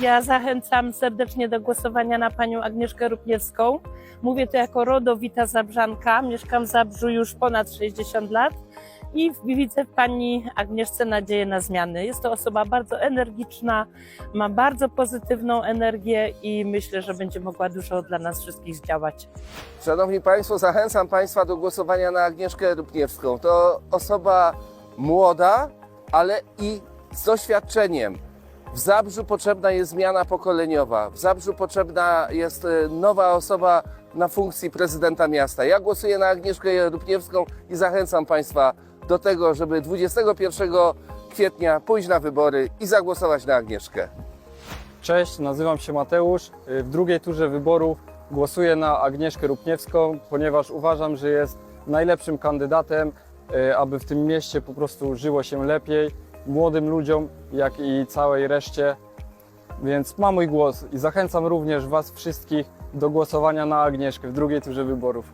Ja zachęcam serdecznie do głosowania na panią Agnieszkę Rupniewską. Mówię to jako rodowita Zabrzanka. Mieszkam w Zabrzu już ponad 60 lat i widzę w pani Agnieszce nadzieję na zmiany. Jest to osoba bardzo energiczna, ma bardzo pozytywną energię i myślę, że będzie mogła dużo dla nas wszystkich zdziałać. Szanowni Państwo, zachęcam Państwa do głosowania na Agnieszkę Rupniewską. To osoba młoda, ale i z doświadczeniem. W Zabrzu potrzebna jest zmiana pokoleniowa. W Zabrzu potrzebna jest e, nowa osoba na funkcji prezydenta miasta. Ja głosuję na Agnieszkę Rupniewską i zachęcam Państwa do tego, żeby 21 kwietnia pójść na wybory i zagłosować na Agnieszkę. Cześć, nazywam się Mateusz. Y, W drugiej turze wyborów głosuję na Agnieszkę Rupniewską, ponieważ uważam, że jest najlepszym kandydatem, y, aby w tym mieście po prostu żyło się lepiej, młodym ludziom, jak i całej reszcie. Więc ma mój głos i zachęcam również Was wszystkich do głosowania na Agnieszkę w drugiej turze wyborów.